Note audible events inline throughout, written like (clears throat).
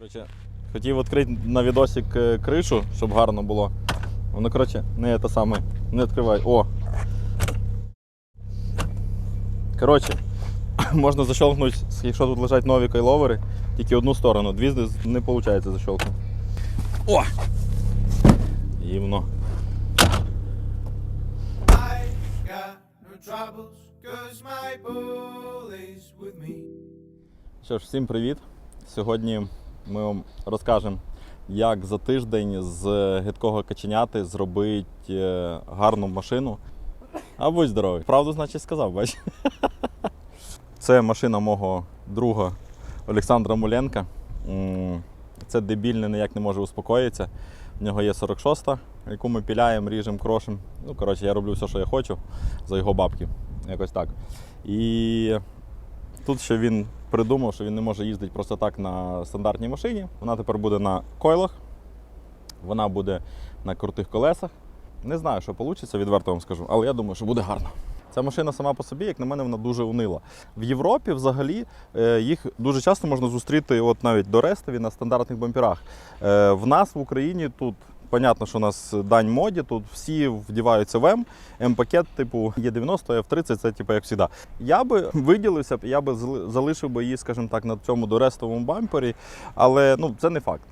Коротше, хотів відкрити на відосик е, кришу, щоб гарно було. Воно, коротше, не те саме. Не відкривай. О! Коротше, (clears throat) можна защелкнути, якщо тут лежать нові кайловери, тільки одну сторону. Дві не виходить защелкнути. О! Me. Що ж, всім привіт! Сьогодні ми вам розкажемо, як за тиждень з гидкого каченяти зробити е, гарну машину. А будь здоровий. Правду, значить, сказав, бач. (laughs) Це машина мого друга Олександра Муленка. Це дебільний ніяк не може успокоїтися. В нього є 46-та, яку ми піляємо, ріжемо, крошимо. Ну, коротше, я роблю все, що я хочу за його бабки. Якось так. І Тут ще він придумав, що він не може їздити просто так на стандартній машині. Вона тепер буде на койлах, вона буде на крутих колесах. Не знаю, що вийде, відверто вам скажу, але я думаю, що буде гарно. Ця машина сама по собі, як на мене, вона дуже унила. В Європі взагалі е, їх дуже часто можна зустріти, от навіть до Рестові на стандартних бамперах. Е, В нас в Україні тут. Понятно, що у нас дань моді, тут всі вдіваються в М. М-пакет, типу Є90, F30, це типу як завжди. Я би виділився я би зали- залишив би її, скажімо так, на цьому дорестовому бампері, але ну, це не факт.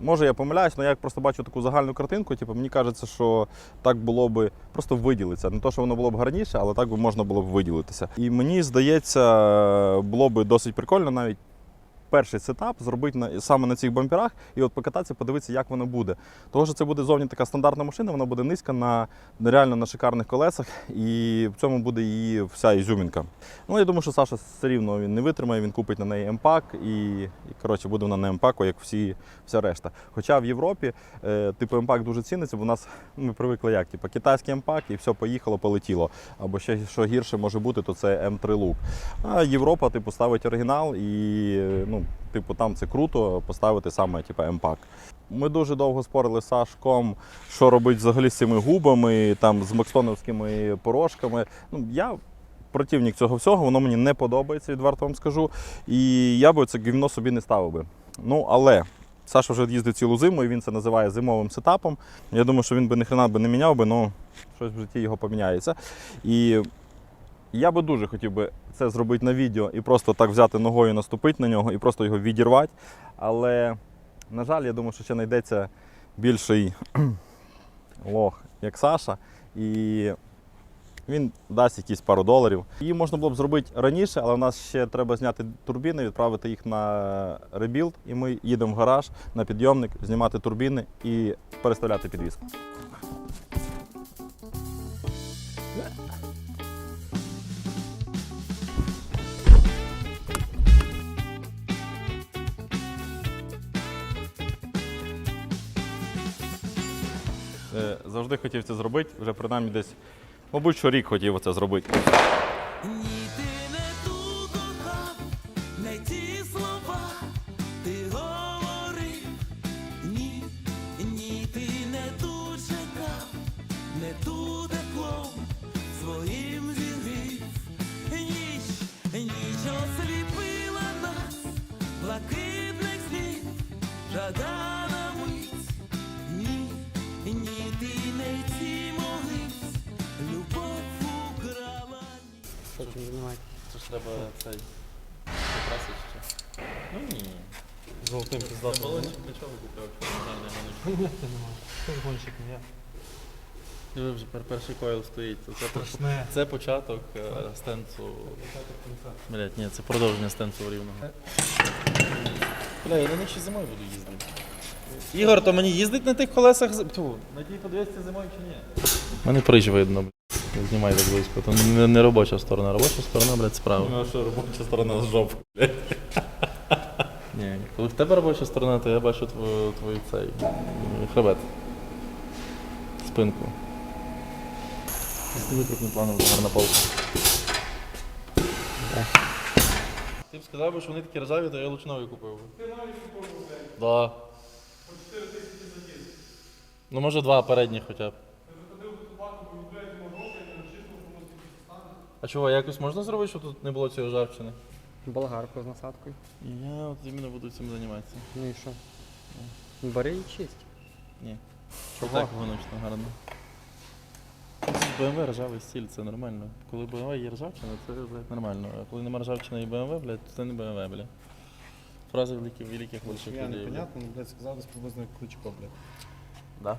Може, я помиляюсь, але я просто бачу таку загальну картинку, типу, мені кажеться, що так було би просто виділитися. Не то, що воно було б гарніше, але так би можна було б виділитися. І мені здається, було б досить прикольно навіть перший сетап зробити на, саме на цих бамперах і от покататися, подивитися, як воно буде. Тому що це буде зовні така стандартна машина, вона буде низька на реально на шикарних колесах, і в цьому буде її вся ізюмінка. Ну, я думаю, що Саша все рівно він не витримає, він купить на неї емпак і, і коротше, буде вона на емпаку, як всі, вся решта. Хоча в Європі е, типу емпак дуже ціниться, бо в нас ну, ми привикли як, типу, китайський емпак і все поїхало, полетіло. Або ще що гірше може бути, то це М3 лук. А Європа, типу, ставить оригінал і е, ну, типу, там це круто поставити саме типу, емпак. Ми дуже довго спорили з Сашком, що робити взагалі з цими губами, там, з макстоновськими порошками. Ну, я противник цього всього, воно мені не подобається, відверто вам скажу. І я би це гівно собі не ставив би. Ну, але Саша вже їздить цілу зиму, і він це називає зимовим сетапом. Я думаю, що він би ніхрена би не міняв би, ну щось в житті його поміняється. І я би дуже хотів би це зробити на відео і просто так взяти ногою, наступити на нього і просто його відірвати. Але, на жаль, я думаю, що ще знайдеться більший (clears throat) лох, як Саша. І він дасть якісь пару доларів. Її можна було б зробити раніше, але в нас ще треба зняти турбіни, відправити їх на ребілд. І ми їдемо в гараж на підйомник, знімати турбіни і переставляти підвіску. Завжди хотів це зробити, вже принаймні десь, мабуть, що рік хотів це зробити. Цей покрасити ще. Ну ні. Золотим піздатом. балончик для чого купив, якщо не гарний ганочку? (laughs) Ти немає. Телефончик не я. Диви, вже пер- перший койл стоїть. Це, це, Страшне. це початок е, стенсу. Блять, ні, це продовження стенсу рівного. Бля, я на них ще зимою буду їздити. Ігор, то мені їздить на тих колесах з- Тьфу, на тій подвісці зимою чи ні? Мене приж видно. Знімай так близько. То не, не робоча сторона, робоча сторона, блядь, справа. Ну, а що робоча сторона з жопу. Ні, коли в тебе робоча сторона, то я бачу твою, твою цей хребет. Спинку. Зніми крупним планом гарна полка. Ти б сказав, би, що вони такі ржаві, то я лучше нові купив. би. Ти нові купив, блядь? Да. По 4 тисячі за Ну може два передніх хоча б. А чого, якось можна зробити, щоб тут не було цієї ржавчини? Болгарку з насадкою. Я от іменно буду цим займатися. Ну і що? Бери і чисть. Ні. Чого? Так гоночно гарно. BMW ржавий стіль, це нормально. Коли BMW є ржавчина, це блядь, нормально. А коли нема ржавчини і BMW, блядь, то це не BMW, блядь. Фраза великих великих великих Я людей. блядь. непонятно, ну, блядь, сказав десь приблизно як Кличко, блядь. Да?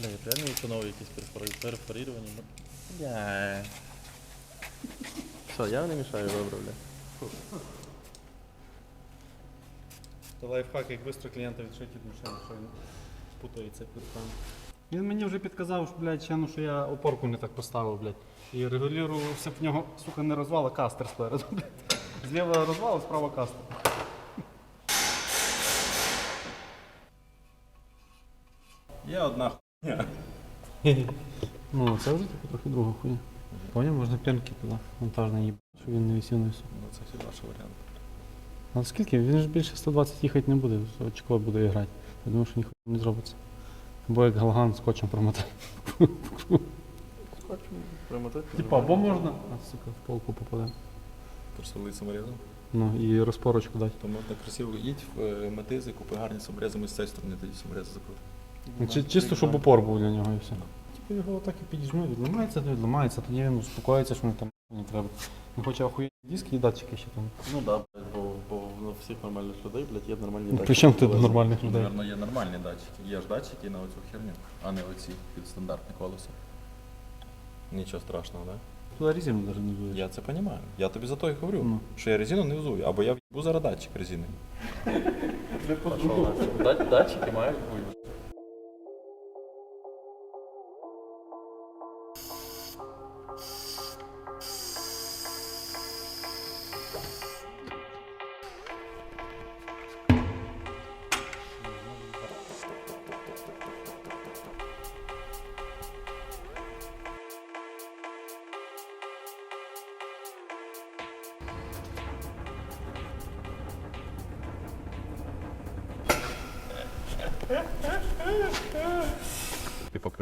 Бля, я реально установи якісь перфори- перфоріровані. ну, Бля. Все, я не мішаю, добре, бля. Лайфхак, як швидко клієнта відшити від машини, що він путається під там. Він мені вже підказав, що, блядь, ще, ну, що я опорку не так поставив, блядь. І регулювався в нього, сука, не розвал, а кастер спереду, блядь. Зліва розвал, а справа кастер. Є одна хуйня. Ну, це вже типу трохи друга хуйня. Поняв, можна пленки туди монтажні їбати, щоб він не висів на все. Ну, це хіба що варіант. А скільки? Він ж більше 120 їхати не буде, очко буде грати. Я думаю, що ніхуя не зробиться. Або як галган скотчем промотати. Примотати? Типа, або можна, а сука, в полку попаде. Просвели саморізом. Ну і розпорочку дати. То можна красиво їдь в е, метизи, купи гарні саморези, ми з цієї сторони тоді саморези закрути. Чи- Чисто, щоб упор був для нього і все. Типу його так і підіжму, відламається, то відламається, тоді він успокоїться, що не там не треба. Він хоче охуєнні диски і датчики ще там. Ну да, блядь, бо, бо в всіх нормальних людей, блядь, є нормальні Ну, датчики. при чому тут Колеса. нормальних людей? Наверно, є нормальні датчики. Є ж датчики на оцю херню, а не оці під стандартне колесо. Нічого страшного, так? Туди резину навіть не буде. Я це розумію. Я тобі за то і говорю, Ну. що я резину не взую, або я в'їбу зараз датчик резини. Дат- Датчики мають бути.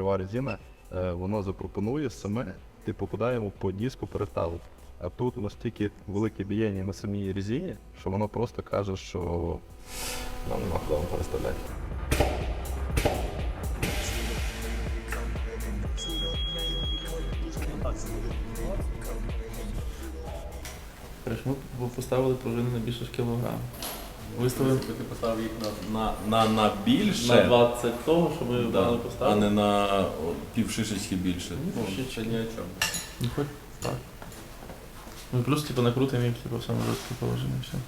І покрива резина, е, воно запропонує саме, типу, куди йому по диску переставити. А тут настільки велике біяння на самій резині, що воно просто каже, що нам нема куди вам переставляти. Ми поставили пружини на більше кілограм. Виставили Ти поставив їх на, на, на, на більше, на 20 того, що ми да, дали а поставили. не на о, пів шишечки більше. Ну, ще ні о чому. Ну хоч так. Ну плюс типу накрутимо їх типу, в саме жорстке положення все.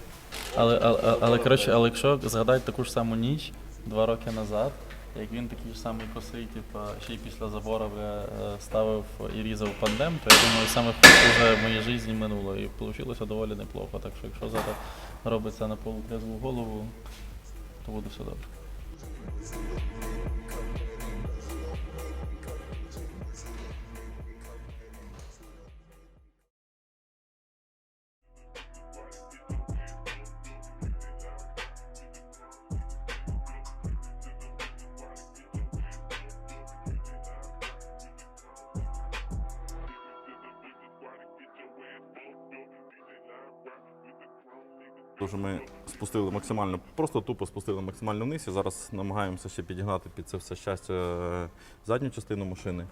Але, але, але, але, коротше, але якщо згадати таку ж саму ніч два роки назад, як він такий ж самий косий, типу, ще й після забору бля, е, ставив і різав пандем, то я думаю, саме вже в моїй житті минуло. І вийшло доволі неплохо. Так що якщо зараз робиться на полутрезву голову, то буде все добре. Дуже ми спустили максимально, просто тупо спустили максимально вниз і зараз намагаємося ще підігнати під це все щастя е, задню частину машини.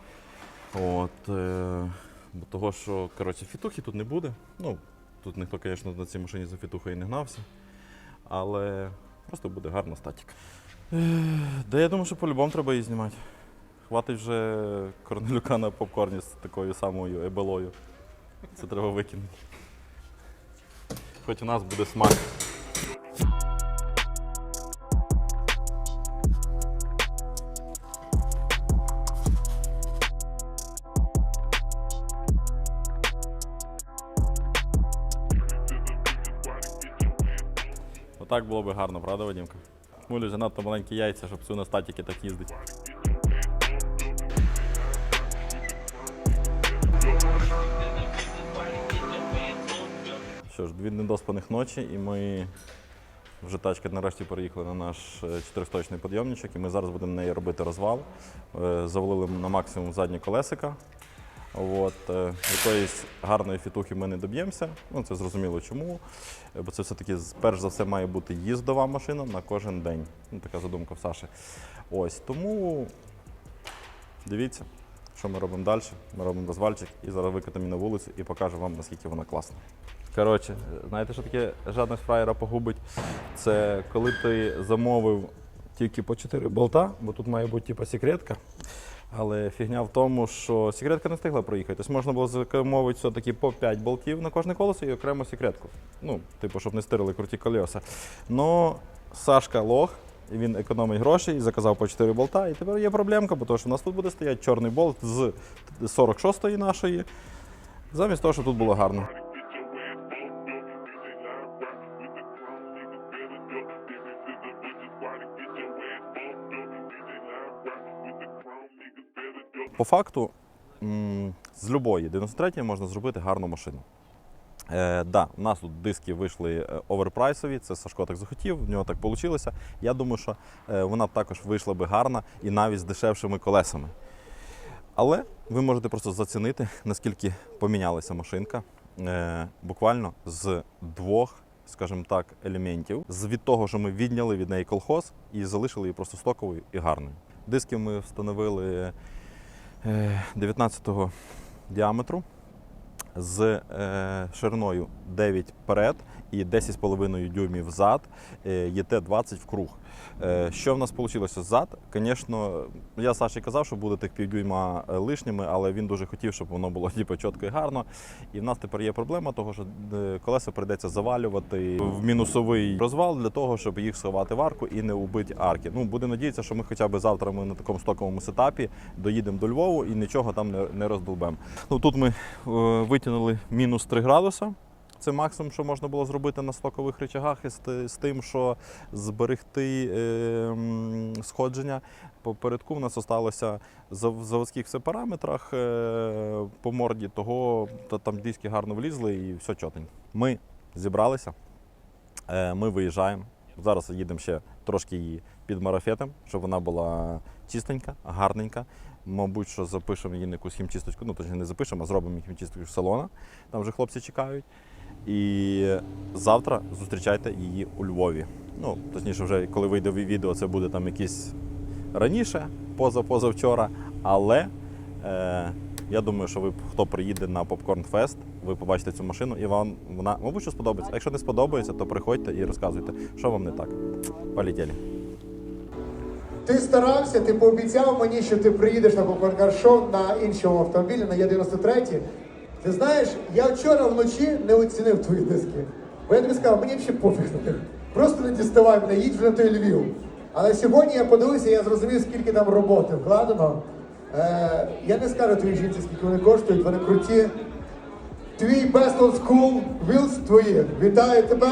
От, е, бо того, що коротше, фітухи тут не буде. Ну, тут ніхто, звісно, на цій машині за фітухою не гнався. Але просто буде гарна статіка. Е, Да я думаю, що по-любому треба її знімати. Хватить вже Корнелюка на попкорні з такою самою ебелою. Це треба викинути. Хоч у нас буде смак. Отак було би гарно, правда, Вадимка? Мулі вже надто маленькі яйця, щоб всю на статіки так їздить. Що ж, дві недоспаних ночі, і ми вже тачка нарешті переїхала на наш е, чотиристочний підйомничок, і ми зараз будемо неї робити розвал. Е, Завалили на максимум задні колесика. От, е, якоїсь гарної фітухи ми не доб'ємося. Ну, це зрозуміло чому. Бо це все-таки перш за все має бути їздова машина на кожен день. Ну, така задумка в Саші. Ось тому дивіться, що ми робимо далі. Ми робимо розвальчик і зараз викатаємо її на вулицю і покажу вам, наскільки вона класна. Коротше, знаєте, що таке жадність фраєра погубить? Це коли ти замовив тільки по 4 болта, бо тут має бути типу, секретка. Але фігня в тому, що секретка не встигла проїхати. Тобто можна було замовити все-таки по 5 болтів на кожне колесо і окремо секретку. Ну, типу, щоб не стирили круті колеса. Ну, Сашка лох, він економить гроші і заказав по 4 болта. І тепер є проблемка, бо тому що в нас тут буде стояти чорний болт з 46-ї нашої, замість того, щоб тут було гарно. По факту, з любої 93 можна зробити гарну машину. Е, да, у нас тут диски вийшли е, оверпрайсові, це Сашко так захотів, в нього так вийшло. Я думаю, що е, вона б також вийшла би гарна і навіть з дешевшими колесами. Але ви можете просто зацінити, наскільки помінялася машинка. Е, буквально з двох, скажімо так, елементів. З від того, що ми відняли від неї колхоз і залишили її просто стоковою і гарною. Диски ми встановили е, 19-го діаметру з е, шириною 9 вперед і 10,5 дюймів зад, е, ЄТ-20 в круг. Е, що в нас вийшло ззад? Звісно, я Саші казав, що буде тих півдюйма е, лишніми, але він дуже хотів, щоб воно було (laughs) типу, чітко і гарно. І в нас тепер є проблема, того, що колеса прийдеться завалювати в мінусовий розвал для того, щоб їх сховати в арку і не убити арки. Ну, будемо надіятися, що ми хоча б завтра ми на такому стоковому сетапі доїдемо до Львову і нічого там не, роздолбемо. Ну, тут ми витягнули мінус 3 градуса. Це максимум, що можна було зробити на стокових речагах, і з, тим, що зберегти е, сходження. Попередку в нас залишилося в заводських все параметрах е, по морді, того та там диски гарно влізли і все чотенько. Ми зібралися, е, ми виїжджаємо. Зараз їдемо ще трошки її підмарафетом, щоб вона була чистенька, гарненька. Мабуть, що запишемо на якусь хімчисточку. Ну, точніше, не запишемо, а зробимо хімчисточку з салона. Там вже хлопці чекають. І завтра зустрічайте її у Львові. Ну, точніше, вже коли вийде відео, це буде там якийсь раніше, поза позавчора. Але е, я думаю, що ви, хто приїде на Попкорн Фест, ви побачите цю машину і вам вона, мабуть, що сподобається. А якщо не сподобається, то приходьте і розказуйте, що вам не так. Полетіли. Ти старався, ти пообіцяв мені, що ти приїдеш на попкорн-шоу на іншому автомобілі, на Є93. Ти знаєш, я вчора вночі не оцінив твої диски. Бо я тобі сказав, мені ще пофіг на них. Просто не діставай мене, їдь вже на той Львів. Але сьогодні я подивився, я зрозумів, скільки там роботи вкладено. Е, я не скажу твоїй жінці, скільки вони коштують, вони круті. Твій Best Old School Wheels твої. Вітаю тебе.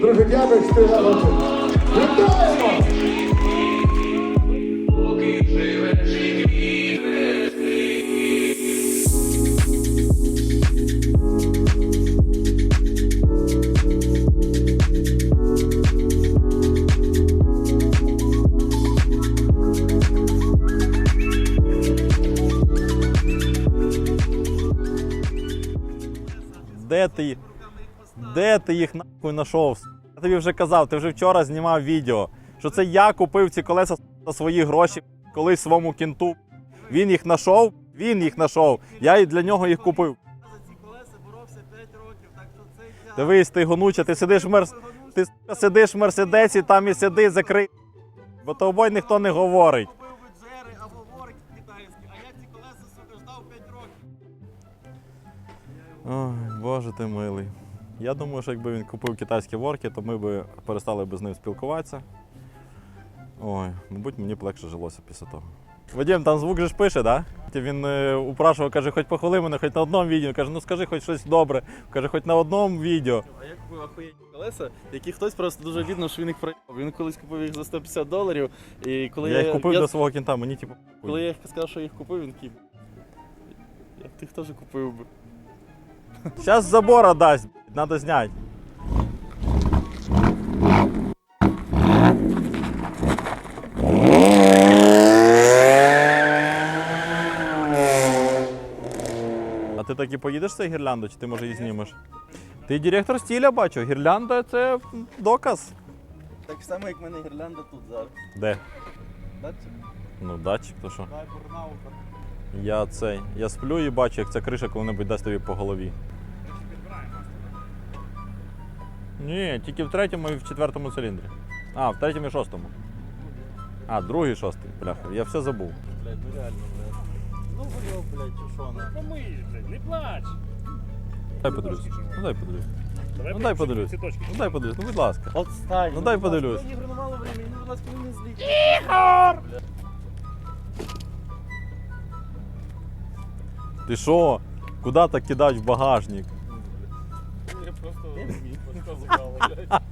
Друже, дякую, що ти народив. Вітаємо! Їх нахуй знайшов? Я тобі вже казав, ти вже вчора знімав відео, що це я купив ці колеса за свої гроші колись своєму кінту. Він їх знайшов, він їх знайшов. Я і для нього їх купив. За ці колеса боровся 5 років, так що це я. Дивись, ти гонуча, ти сидиш в мерс. Ти сидиш в мерседесі, там і сиди, закрий. Бо тобою ніхто не говорить. Купив би або ворк китайський, а я ці колеса, сука, ждав 5 років. Ой, боже ти милий. Я думаю, що якби він купив китайські ворки, то ми б перестали б з ним спілкуватися. Ой, мабуть, мені б легше жилося після того. Вадим, там звук же ж пише? Да? Він е, упрашував, каже, хоч похвали мене, хоч на одному відео. Каже, ну скажи хоч щось добре. Каже, хоч на одному відео. А я купив охуєнні колеса, які хтось просто дуже видно, що він їх проїбав. Він колись купив їх за 150 доларів. І коли я їх купив я, до свого кінта, мені типу. Коли я їх сказав, що їх купив, він такий. Я б тих теж купив би. Зараз забора дасть, треба зняти. так і поїдеш з цією гірляндою, чи ти може її знімеш? Ти директор стиля бачу, гірлянда це доказ. Так само, як в мене гірлянда тут зараз. Де? Бачите? Ну, датчик, то що? Я цей. Я сплю і бачу, як ця криша коли-небудь дасть тобі по голові. Ні, тільки в третьому і в четвертому циліндрі. А, в третьому і шостому. А, другий, шостий. Бляха, я все забув. Блядь, ну реально, блядь. Ну, хуйов, блядь, чи що, на? Блядь, не плач. Дай подивлюсь. Ну дай подивлюсь. Ну дай подивлюсь. Ну дай подивлюсь, ну будь ласка. Отстань. Ну, дай подивлюсь. Ігор, Ти що? Куди так кидають в багажник? Я просто міг, просто забрали, блядь.